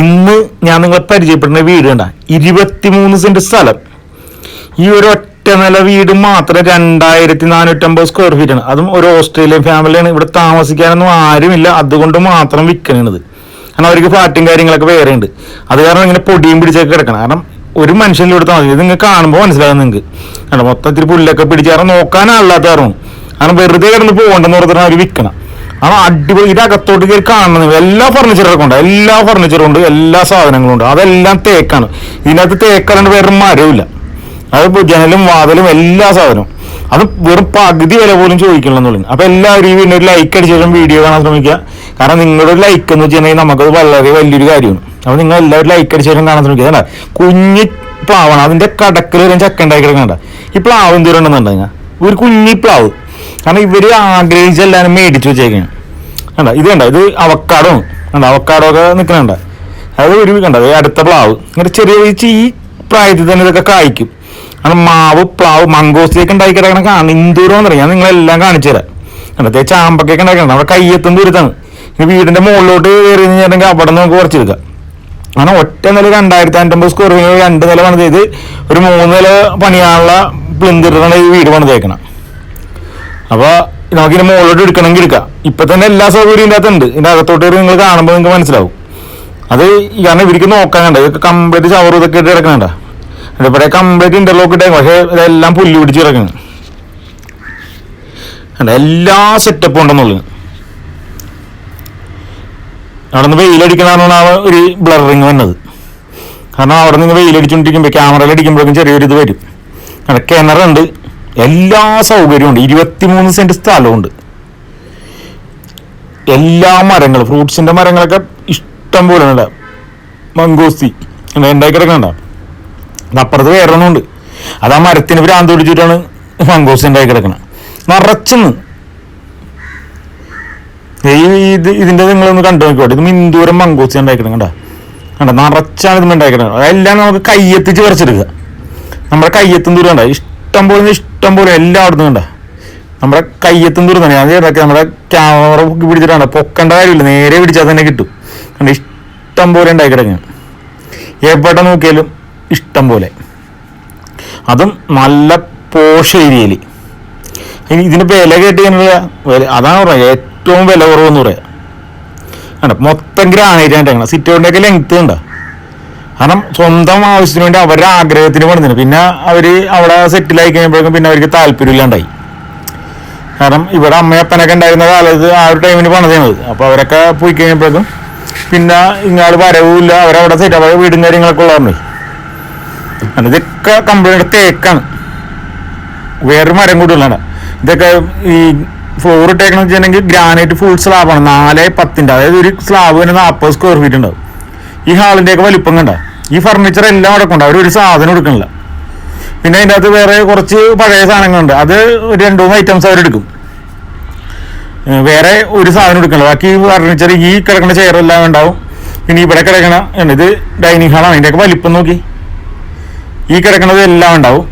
ഇന്ന് ഞാൻ നിങ്ങളെ പരിചയപ്പെടുന്ന വീട് കണ്ട? ഇരുപത്തിമൂന്ന് സെന്റ് സ്ഥലം. ഈ ഒരു ഒറ്റ നില വീട് മാത്രം രണ്ടായിരത്തി നാനൂറ്റമ്പത് സ്ക്വയർ ഫീറ്റ് ആണ്. അതും ഒരു ഓസ്ട്രേലിയൻ ഫാമിലിയാണ് ഇവിടെ താമസിക്കാനൊന്നും ആരുമില്ല. അതുകൊണ്ട് മാത്രം വിൽക്കണത് കാരണം അവർക്ക് ഫ്ലാറ്റും കാര്യങ്ങളൊക്കെ വേറെ ഉണ്ട്. അത് കാരണം ഇങ്ങനെ പൊടിയും പിടിച്ചൊക്കെ കിടക്കണം. കാരണം ഒരു മനുഷ്യന്റെ ഇവിടെ താമസിക്കും ഇത് നിങ്ങൾ കാണുമ്പോൾ മനസ്സിലാകും നിങ്ങൾക്ക്. കാരണം മൊത്തത്തിൽ പുല്ലൊക്കെ പിടിച്ച് കാരണം നോക്കാനല്ലാത്ത കാരണം കാരണം വെറുതെ കിടന്ന് പോകണ്ടെന്ന് പറഞ്ഞാൽ അവർ വിൽക്കണം ആ അടിപൊളി. ഇത് അകത്തോട്ട് കയറി കാണുന്നത് എല്ലാ ഫർണിച്ചറൊക്കെ ഉണ്ട്. എല്ലാ ഫർണിച്ചറും ഉണ്ട്. എല്ലാ സാധനങ്ങളും ഉണ്ട്. അതെല്ലാം തേക്കാണ്. ഇതിനകത്ത് തേക്കല്ലാണ്ട് വേറെ മരവില്ല അത് ജനലും വാതിലും എല്ലാ സാധനവും. അത് വെറും പകുതി വില പോലും ചോദിക്കണമെന്നുള്ളു അപ്പൊ എല്ലാവരും പിന്നെ ഒരു ലൈക്ക് അടിച്ച ശേഷം വീഡിയോ കാണാൻ ശ്രമിക്കുക. കാരണം നിങ്ങളുടെ ലൈക്ക് എന്ന് വെച്ചിട്ടുണ്ടെങ്കിൽ നമുക്കത് വളരെ വലിയൊരു കാര്യമാണ്. അപ്പൊ നിങ്ങൾ എല്ലാവരും ലൈക്ക് അടിച്ച ശേഷം കാണാൻ ശ്രമിക്കുക. അല്ല കുഞ്ഞി പ്ലാവാണ്. അതിന്റെ കടക്കിൽ ഒരു ചക്ക കിടക്കണ്ട ഈ പ്ലാവ് എന്തോരം ഉണ്ടെന്നുണ്ടെങ്കിൽ ഒരു കുഞ്ഞി പ്ലാവ്. കാരണം ഇവർ ആഗ്രഹിച്ച എല്ലാവരും മേടിച്ചു വെച്ചേക്കാണ്. കണ്ട? ഇത് കണ്ട? ഇത് അവക്കാടോ. കണ്ട? അവക്കാടോ ഒക്കെ നിൽക്കണണ്ട അത് ഒരു കണ്ട? അത് അടുത്ത പ്ലാവ്. ഇങ്ങനെ ചെറിയ ഈ പ്രായത്തിൽ തന്നെ ഇതൊക്കെ കായ്ക്കും. കാരണം മാവ് പ്ലാവ് മങ്കോസിലേക്ക് ഉണ്ടാക്കി കിടക്കണ കാണും. ഇന്ദൂരം തുടങ്ങി ഞാൻ നിങ്ങളെല്ലാം കാണിച്ചു തരാം. കണ്ടത്തെ ചാമ്പക്കൊക്കെ ഉണ്ടാക്കണം നമ്മുടെ കയ്യെത്തും ദൂരത്താണ്. ഈ വീടിന്റെ മുകളിലോട്ട് കയറി കഴിഞ്ഞിട്ടുണ്ടെങ്കിൽ അവിടെ നിന്ന് നമുക്ക് കുറച്ചെടുക്കാം അങ്ങനെ ഒറ്റ നില രണ്ടായിരത്തി അൻപത് സ്ക്വയർ ഫീറ്റ് രണ്ട് നില പണിത് ഒരു മൂന്ന് നില പണിയാനുള്ള പ്ലിന്തിട്ടാണ് ഈ വീട് പണിതേക്കണം അപ്പൊ നമുക്ക് ഇനി മുകളിലോട്ട് എടുക്കണമെങ്കിൽ എടുക്കാം. ഇപ്പൊ തന്നെ എല്ലാ സൗകര്യവും ഇതിന്റെ അകത്തുണ്ട് ഇതിന്റെ അകത്തോട്ട് നിങ്ങൾ കാണുമ്പോൾ നിങ്ങൾക്ക് മനസ്സിലാവും. അത് കാരണം ഇവർക്ക് നോക്കാൻ കണ്ട ഇതൊക്കെ കംപ്ലീറ്റ് ഷവർ ഇതൊക്കെ ഇട്ട് കിടക്കണണ്ട ഇവിടെ കംപ്ലീറ്റ് ഇന്റർലോക്ക് ഇട്ടേ പക്ഷേ ഇതെല്ലാം പുല്ല് പിടിച്ച് കിടക്കണം. കണ്ട എല്ലാ സെറ്റപ്പും ഉണ്ടെന്നുള്ളത് അവിടെ നിന്ന് വെയിലടിക്കണമെന്നാണ് ആ ഒരു ബ്ലറിങ് വന്നത്. കാരണം അവിടെ നിന്ന് വെയിലടിച്ചുകൊണ്ടിരിക്കുമ്പോൾ ക്യാമറയിൽ അടിക്കുമ്പോഴേക്കും ചെറിയൊരു ഇത് വരും കിണറുണ്ട്. എല്ലാ സൗകര്യവും ഉണ്ട്. ഇരുപത്തിമൂന്ന് സെന്റ് സ്ഥലമുണ്ട് എല്ലാ മരങ്ങളും ഫ്രൂട്ട്സിന്റെ മരങ്ങളൊക്കെ ഇഷ്ടം പോലെ ഉണ്ട് മംഗോസ്തി ഉണ്ടായി കിടക്കണ്ട അപ്പുറത്ത് വേറെ ഒന്നുണ്ട് അത് ആ മരത്തിന് ഭ്രാന്ത് പിടിച്ചിട്ടാണ് മംഗോസ്തി ഉണ്ടായി കിടക്കണം നിറച്ചെന്ന്. ഇത് ഇതിന്റെ നിങ്ങളൊന്ന് കണ്ടു നോക്കിക്കോട്ടെ ഇത് മിന്തൂരം മംഗോസ്തി ഉണ്ടായിക്കണം കണ്ട? കണ്ട? നിറച്ചാണ് ഇത് കിടക്കുന്നത് അതെല്ലാം നമുക്ക് കയ്യെത്തിച്ച് പറിച്ചെടുക്കുക. നമ്മുടെ കയ്യെത്തും ദൂരം കണ്ട? ഇഷ്ടം പോലെ ഇഷ്ടം പോലെ എല്ലായിടത്തും കണ്ട നമ്മുടെ കയ്യത്തും ദൂരം തന്നെ ചെയ്തൊക്കെ നമ്മുടെ ക്യാമറ പൊക്കി പിടിച്ചിട്ടാണ് പൊക്കേണ്ട കാര്യമില്ല. നേരെ പിടിച്ചാൽ തന്നെ കിട്ടും. കണ്ട ഇഷ്ടം പോലെ ഉണ്ടായി കിടങ്ങ് എവിടെ നോക്കിയാലും ഇഷ്ടം പോലെ. അതും നല്ല പോഷ് ഏരിയയിൽ ഇതിന് വില കേട്ട് കഴിഞ്ഞാൽ അതാണ് പറയുക ഏറ്റവും വില കുറവെന്ന് പറയാം. കണ്ട? മൊത്തം ഗ്രാനൈറ്റ് ആയിട്ടാണ് സിറ്റൗണ്ടിന്റെ ലെങ്ത് ഉണ്ടോ കാരണം സ്വന്തം ആവശ്യത്തിന് വേണ്ടി അവരുടെ ആഗ്രഹത്തിന് പണിതിന് പിന്നെ അവർ അവിടെ സെറ്റിലായി കഴിയുമ്പോഴേക്കും പിന്നെ അവർക്ക് താല്പര്യമില്ലാണ്ടായി കാരണം ഇവിടെ അമ്മയപ്പനൊക്കെ ഉണ്ടായിരുന്ന കാലത്ത് ആ ഒരു ടൈമിന് പണിതത് അപ്പോൾ അവരൊക്കെ പോയി കഴിയുമ്പോഴേക്കും പിന്നെ ഇങ്ങാട് വരവുമില്ല അവരവിടെ സെറ്റ് അവരുടെ വീടും കാര്യങ്ങളൊക്കെ ഉള്ളതാണ് ഇതൊക്കെ കമ്പനിയുടെ തേക്കാണ് വേറൊരു മരം കൂടി ഇതൊക്കെ ഈ ഫ്ലോർ ഇട്ടേക്കണെന്ന് വെച്ചിട്ടുണ്ടെങ്കിൽ ഗ്രാനൈറ്റ് ഫുൾ സ്ലാബാണ് നാല് പത്തിന്റെ അതായത് ഒരു സ്ലാബ് തന്നെ നാൽപ്പത് സ്ക്വയർ ഫീറ്റ് ഉണ്ടാവും. ഈ ഹാളിന്റെയൊക്കെ വലിപ്പം കണ്ട? ഈ ഫർണിച്ചർ എല്ലാം അടക്കം ഉണ്ട് അവർ ഒരു സാധനം എടുക്കണില്ല. പിന്നെ അതിന്റെ അകത്ത് വേറെ കുറച്ച് പഴയ സാധനങ്ങളുണ്ട്. അത് ഒരു രണ്ട് മൂന്ന് ഐറ്റംസ് അവരെടുക്കും വേറെ ഒരു സാധനം എടുക്കണില്ല. ബാക്കി ഫർണിച്ചർ ഈ കിടക്കുന്ന ചെയർ എല്ലാം ഉണ്ടാവും. പിന്നെ ഇവിടെ കിടക്കണ ഇത് ഡൈനിങ് ഹാളാണ് അതിന്റെയൊക്കെ വലിപ്പം നോക്കി. ഈ കിടക്കണത് എല്ലാം ഉണ്ടാവും.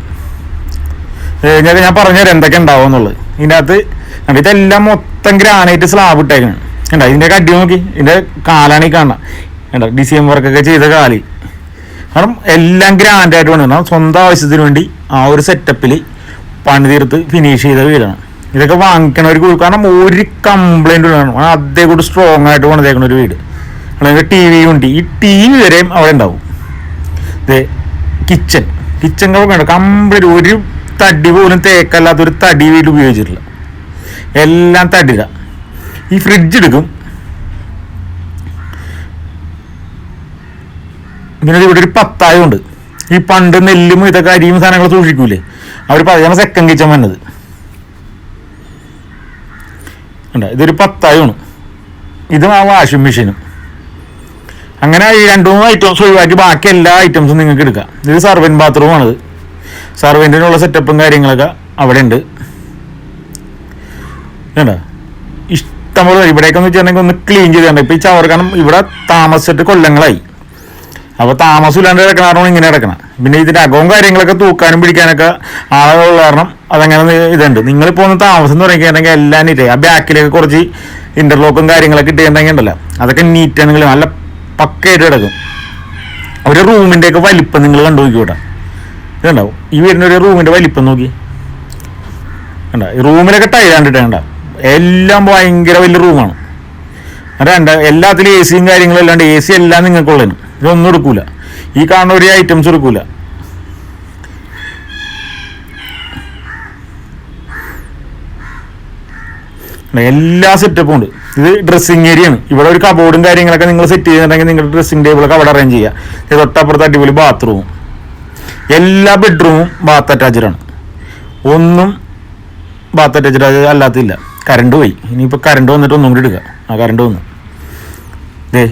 ഞാൻ ഞാൻ പറഞ്ഞുതരാം എന്തൊക്കെ ഉണ്ടാവും എന്നുള്ളത്. ഇതിന്റെ അകത്ത് ഇതെല്ലാം മൊത്തം ഗ്രാനൈറ്റ് സ്ലാബ് ഇട്ടേക്കണം. കണ്ട ഇതിന്റെ അടി നോക്കി. ഇതിന്റെ കാലാണ് ഈ കാണണം കണ്ട ഡിസൈൻ വർക്കൊക്കെ ചെയ്ത കാൽ. കാരണം എല്ലാം ഗ്രാൻഡ് ആയിട്ട് കാരണം സ്വന്തം ആവശ്യത്തിന് വേണ്ടി ആ ഒരു സെറ്റപ്പിൽ പണി തീർത്ത് ഫിനിഷ് ചെയ്ത വീടാണ്. ഇതൊക്കെ വാങ്ങിക്കണവർക്ക്. കാരണം ഒരു കംപ്ലൈന്റ് വേണം അതേ കൂടി സ്ട്രോങ് ആയിട്ട് പണിതേക്കണ ഒരു വീട്. അല്ലെങ്കിൽ ടി വി ഉണ്ട്. ഈ ടി വി വരെയും അവിടെ ഉണ്ടാവും. ഇത് കിച്ചൺ കിച്ചൺ കമ്പനി കംപ്ലീറ്റ് ഒരു തടി പോലും തേക്കല്ലാത്ത ഒരു തടി വീട് ഉപയോഗിച്ചിട്ടില്ല. എല്ലാം തടിര ഈ ഫ്രിഡ്ജ് എടുക്കും. പിന്നെ ഇവിടെ ഒരു പത്തായം ഉണ്ട് ഈ പണ്ട് നെല്ലും ഇതൊക്കെ അരിയും സാധനങ്ങൾ സൂക്ഷിക്കൂലേ? അവർ പറയുന്ന സെക്കൻഡ് കിച്ചൻ വന്നത്. ഇതൊരു പത്തായമാണ് ഇതും ആ വാഷിംഗ് മെഷീനും അങ്ങനെ ഈ രണ്ട് മൂന്ന് ഐറ്റംസ് ഒഴിവാക്കി ബാക്കി എല്ലാ ഐറ്റംസും നിങ്ങൾക്ക് എടുക്കാം. ഇത് സർവന്റ് ബാത്റൂമാണ് സർവന്റിനുള്ള സെറ്റപ്പും കാര്യങ്ങളൊക്കെ അവിടെ ഉണ്ട് വേണ്ട ഇഷ്ടംപോലെ പോലെ എന്ന് വെച്ചിട്ടുണ്ടെങ്കിൽ ഒന്ന് ക്ലീൻ ചെയ്തിട്ടുണ്ട് ഇപ്പം ഈ ചവർ കാരണം ഇവിടെ താമസിച്ചിട്ട് കൊല്ലങ്ങളായി. അപ്പൊ താമസം ഇല്ലാണ്ട് കിടക്കണ ഇങ്ങനെ കിടക്കണം. പിന്നെ ഇതിന്റെ അകവും കാര്യങ്ങളൊക്കെ തൂക്കാനും പിടിക്കാനൊക്കെ ആളുകളുള്ള കാരണം അതങ്ങനെ ഇതുണ്ട്. നിങ്ങൾ നിങ്ങളിപ്പോ ഒന്ന് താമസം തുടങ്ങിയിട്ടുണ്ടെങ്കിൽ എല്ലാം നീറ്റ് ആ ബാക്കിലേക്ക് കുറച്ച് ഇന്റർലോക്കും കാര്യങ്ങളൊക്കെ ഇട്ടുണ്ടെങ്കിൽ ഉണ്ടല്ലോ. അതൊക്കെ നീറ്റാണെങ്കിൽ നല്ല പക്കയായിട്ട് കിടക്കും. ഒരു റൂമിന്റെ ഒക്കെ വലിപ്പം നിങ്ങൾ കണ്ടു നോക്കിക്കോട്ടെ ഇതുണ്ടാവും ഈ വരുന്ന ഒരു റൂമിന്റെ വലിപ്പം നോക്കി. കണ്ട? റൂമിലൊക്കെ ടൈൽ കണ്ടിട്ട് കണ്ട? എല്ലാം ഭയങ്കര വലിയ റൂമാണ് രണ്ട് എല്ലാത്തിലും എ സിയും കാര്യങ്ങളും അല്ലാണ്ട് എ സി എല്ലാം നിങ്ങൾക്കുള്ളതിന് ഇതൊന്നും എടുക്കൂല. ഈ കാണുന്ന ഒരു ഐറ്റംസ് എടുക്കൂല. എല്ലാ സെറ്റപ്പും ഉണ്ട്. ഇത് ഡ്രസ്സിങ് ഏരിയ ആണ്. ഇവിടെ ഒരു കബോർഡും കാര്യങ്ങളൊക്കെ നിങ്ങൾ സെറ്റ് ചെയ്യുന്നുണ്ടെങ്കിൽ നിങ്ങളുടെ ഡ്രസ്സിംഗ് ടേബിളൊക്കെ അവിടെ അറേഞ്ച് ചെയ്യുക ഇത് തൊട്ടപ്പുറത്ത് അടിപൊളി ബാത്റൂമും എല്ലാ ബെഡ്റൂമും ബാത്ത് അറ്റാച്ച്ഡ് ആണ്. ഒന്നും ബാത്ത് അറ്റാച്ച്ഡ് അല്ലാത്തില്ല. കറണ്ട് പോയി. ഇനിയിപ്പോൾ കറണ്ട് വന്നിട്ട് ഒന്നും കൂടി എടുക്കുക ആ കറണ്ട് വന്നു. ദേ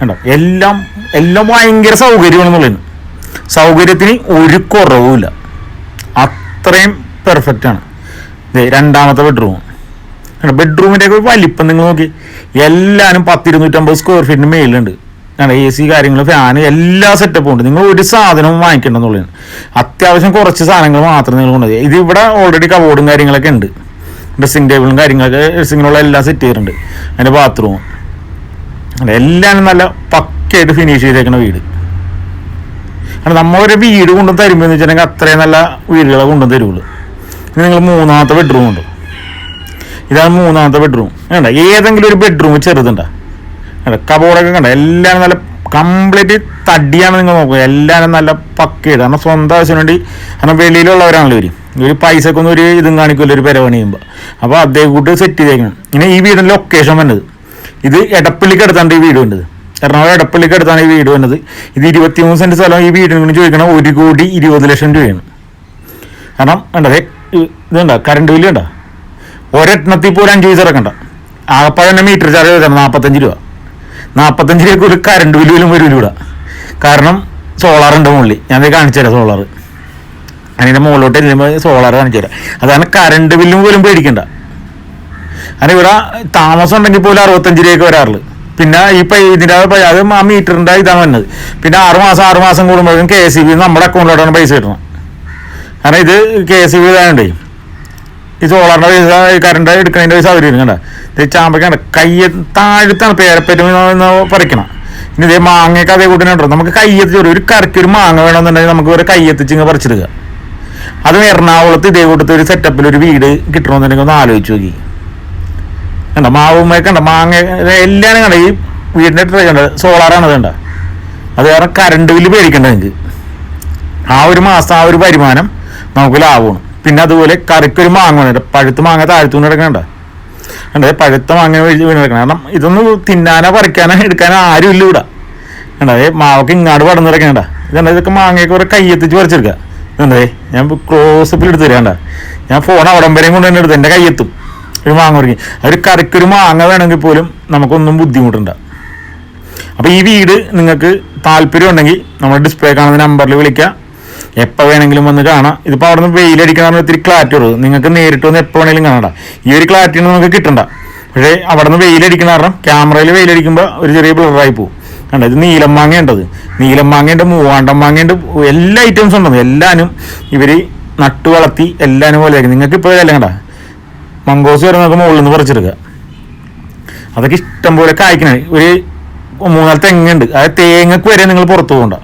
കണ്ടോ? എല്ലാം എല്ലാം ഭയങ്കര സൗകര്യമാണെന്നുള്ളതിന് സൗകര്യത്തിന് ഒരു കുറവുമില്ല. അത്രയും പെർഫെക്റ്റ് ആണ്. രണ്ടാമത്തെ ബെഡ്റൂം ബെഡ്റൂമിന്റെ ഒക്കെ വലിപ്പം നിങ്ങൾ നോക്കി. എല്ലാവരും പത്തിരുന്നൂറ്റമ്പത് സ്ക്വയർ ഫീറ്റിന് മേലുണ്ട്. കാരണം എ സി കാര്യങ്ങൾ ഫാൻ എല്ലാ സെറ്റപ്പും ഉണ്ട്. നിങ്ങൾ ഒരു സാധനവും വാങ്ങിക്കേണ്ടെന്നുള്ളതാണ്. അത്യാവശ്യം കുറച്ച് സാധനങ്ങൾ മാത്രം നിങ്ങൾ കൊണ്ടുപോയി ഇത് ഇവിടെ ഓൾറെഡി കബോർഡും കാര്യങ്ങളൊക്കെ ഉണ്ട്. ഡ്രസ്സിംഗ് ടേബിളും കാര്യങ്ങളൊക്കെ ഡ്രസ്സിങ്ങിനുള്ള എല്ലാം സെറ്റ് ചെയ്തിട്ടുണ്ട്. അതിന്റെ ബാത്റൂം എല്ലാം നല്ല പക്കയായിട്ട് ഫിനിഷ് ചെയ്തേക്കുന്ന വീട്. കാരണം നമ്മളൊരു വീട് കൊണ്ടു തരുമ്പോൾ വെച്ചിട്ടുണ്ടെങ്കിൽ അത്രയും നല്ല വീടുകളെ കൊണ്ടു തരുള്ളൂ. ഇത് നിങ്ങൾ മൂന്നാമത്തെ ബെഡ്റൂം ഉണ്ട്? ഇതാണ് മൂന്നാമത്തെ ബെഡ്റൂം വേണ്ട ഏതെങ്കിലും ഒരു ബെഡ്റൂം ചെറുതുണ്ടാ? കണ്ട? കബോർഡൊക്കെ കണ്ട? എല്ലാം നല്ല കംപ്ലീറ്റ് തടിയാണ് നിങ്ങൾ നോക്കുക. എല്ലാം നല്ല പക്കയാണ് കാരണം സ്വന്തം ആവശ്യത്തിന് വേണ്ടി കാരണം വെളിയിലുള്ളവരാണല്ലോ ഇവർ ഒരു പൈസക്കൊന്നും ഒരു ഇതും കാണിക്കില്ല ഒരു പെരവണി ചെയ്യുമ്പോൾ അപ്പോൾ അതേ കൂട്ട് സെറ്റ് ചെയ്തേക്കണം. ഇനി ഈ വീടിന്റെ ലൊക്കേഷൻ വന്നത് ഇത് എടപ്പള്ളിക്ക് അടുത്താണ് ഈ വീട് വന്നത്. എറണാകുളം എടപ്പള്ളിക്ക് അടുത്താണ് ഈ വീട് വന്നത്. ഇത് ഇരുപത്തിമൂന്ന് സെന്റ് സ്ഥലം ഈ വീടിന് കൊണ്ട് ചോദിക്കണം ഒരു കോടി ഇരുപത് ലക്ഷം രൂപയാണ്. കാരണം വേണ്ടതേ ഇതുണ്ടോ? കറണ്ട് ബില്ല് ഉണ്ടോ? ഒരെണ്ണത്തിൽ പോലും അഞ്ച് പൈസ ഇറക്കണ്ട. ആകപ്പാടെ തന്നെ മീറ്റർ ചാർജ് വെക്കണം നാൽപ്പത്തഞ്ച് രൂപ. നാൽപ്പത്തഞ്ച് രൂപയ്ക്ക് ഒരു കറണ്ട് ബില്ല് പോലും വരും ഇവിടെ കാരണം സോളാർ ഉണ്ട് മുകളിൽ. ഞാൻ കാണിച്ചു തരാം സോളാർ അതിന്റെ മുകളിലോട്ട് ചെല്ലുമ്പോൾ സോളാർ കാണിച്ചു തരാം. അതാണ് കറണ്ട് ബില്ലും പോലും പേടിക്കണ്ട. കാരണം ഇവിടെ താമസം ഉണ്ടെങ്കിൽ പോലും അറുപത്തഞ്ച് വരാറുള്ളൂ. പിന്നെ ഈ ഇതിന്റെ അത് ആ മീറ്ററിന്റെ ഇതാണ് വന്നത്. പിന്നെ ആറുമാസം ആറുമാസം ആറ് മാസം കൂടുമ്പോഴേക്കും കെ ഇ ബി നമ്മുടെ അക്കൗണ്ടിലോട്ടാണ് പൈസ കിട്ടണം കാരണം ഇത് കെ ഇ ബി ഇതായോണ്ടേ ഈ സോളാറിന്റെ പൈസ കറണ്ട് എടുക്കുന്നതിന്റെ പൈസ അവർ കണ്ട? ഇത് ചാമ്പയ്ക്കാണ് കയ്യ താഴത്താണ് പേരപ്പറ്റും പറിക്കണം. ഇനി ഇതേ മാങ്ങയൊക്കെ അതേ കൂട്ടിനുണ്ടോ നമുക്ക് കയ്യെത്തിച്ച് ഒരു കറിക്ക് ഒരു മാങ്ങ വേണമെന്നുണ്ടെങ്കിൽ നമുക്ക് ഒരു കയ്യെത്തിച്ച് ഇങ്ങനെ പറിച്ചെടുക്കുക അതും എറണാകുളത്ത് ഇതേ കൂട്ടത്തെ ഒരു സെറ്റപ്പിൽ ഒരു വീട് കിട്ടണമെന്നുണ്ടെങ്കിൽ ഒന്ന് ആലോചിച്ച് നോക്കി. കണ്ട? മാവുമ്മയൊക്കെ കണ്ട മാങ്ങ എല്ലാം കണ്ട? ഈ വീടിന്റെ ട്രേ കണ്ട സോളാറാണ് കണ്ട അത് വേറെ കറണ്ട് ബില്ല് പേടിക്കണ്ട നിങ്ങൾക്ക് ആ ഒരു മാസം ആ ഒരു വരുമാനം നമുക്ക് ലാഭമാണ്. പിന്നെ അതുപോലെ കറിക്കൊരു മാങ്ങ വേണ്ട പഴുത്ത മാങ്ങ താഴ്ത്തുകൊണ്ട് എടുക്കണ്ട കണ്ടേ? പഴുത്ത മാങ്ങ വീണെടുക്കണം കാരണം ഇതൊന്നും തിന്നാനോ പറിക്കാനോ എടുക്കാനോ ആരും ഇല്ല ഇവിടെ. കണ്ടത് മാവൊക്കെ ഇങ്ങാട് പടന്നു കിടക്കണ്ട ഇതുണ്ട് ഇതൊക്കെ മാങ്ങയൊക്കെ ഒരു കയ്യെത്തിച്ച് പറിച്ചെടുക്കുക. ഇതുണ്ടേ ഞാൻ ക്ലോസപ്പിൽ എടുത്തു തരാണ്ട ഞാൻ ഫോൺ അവിടം വരെയും കൊണ്ട് തന്നെ എടുത്ത് എന്റെ കയ്യെത്തും. ഒരു മാങ്ങ ഒരു കറിക്കൊരു മാങ്ങ വേണമെങ്കിൽ പോലും നമുക്കൊന്നും ബുദ്ധിമുട്ടുണ്ട് അപ്പോൾ ഈ വീട് നിങ്ങൾക്ക് താല്പര്യം ഉണ്ടെങ്കിൽ നമ്മുടെ ഡിസ്പ്ലേ കാണുന്ന നമ്പറിൽ വിളിക്കുക എപ്പോൾ വേണമെങ്കിലും വന്ന് കാണാം. ഇതിപ്പോൾ അവിടെ നിന്ന് വെയിലടിക്കണമെന്ന് ഒത്തിരി ക്ലാറ്റ് ഉള്ളൂ. നിങ്ങൾക്ക് നേരിട്ട് വന്ന് എപ്പോൾ വേണമെങ്കിലും കാണണ്ട ഈ ഒരു ക്ലാരിറ്റി നമുക്ക് കിട്ടണ്ട. പക്ഷേ അവിടെ നിന്ന് വെയിലടിക്കുന്ന കാരണം ക്യാമറയിൽ വെയിലടിക്കുമ്പോൾ ഒരു ചെറിയ ബ്ലറായി പോകും കണ്ട? ഇത് നീലം മാങ്ങ ഉണ്ടത് നീലം മാങ്ങയുണ്ട് മൂവാണ്ടം മാങ്ങയുണ്ട് എല്ലാ ഐറ്റംസും ഉണ്ടെന്ന് എല്ലാനും ഇവർ നട്ടു വളർത്തി എല്ലാനും പോലെ നിങ്ങൾക്ക് ഇപ്പോൾ ഇതല്ല കണ്ട? വരെ നോക്കുമ്പോൾ മുകളിൽ നിന്ന് പറിച്ചെടുക്കുക. അതൊക്കെ ഇഷ്ടം പോലെ കായ്ക്കണേ. ഒരു മൂന്നാൽ തെങ്ങുണ്ട്. അതായത് തേങ്ങക്ക് വരെ നിങ്ങൾ പുറത്തു പോകണ്ട.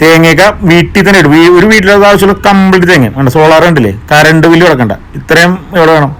തേങ്ങയൊക്കെ വീട്ടിൽ തന്നെ ഇടും. ഒരു വീട്ടിലത് ആവശ്യമുള്ള കംപ്ലീറ്റ് തേങ്ങ. വേണ്ട സോളാർ ഉണ്ടല്ലേ? കറണ്ട് ബില്ല് കിടക്കണ്ട ഇത്രയും എവിടെ വേണം?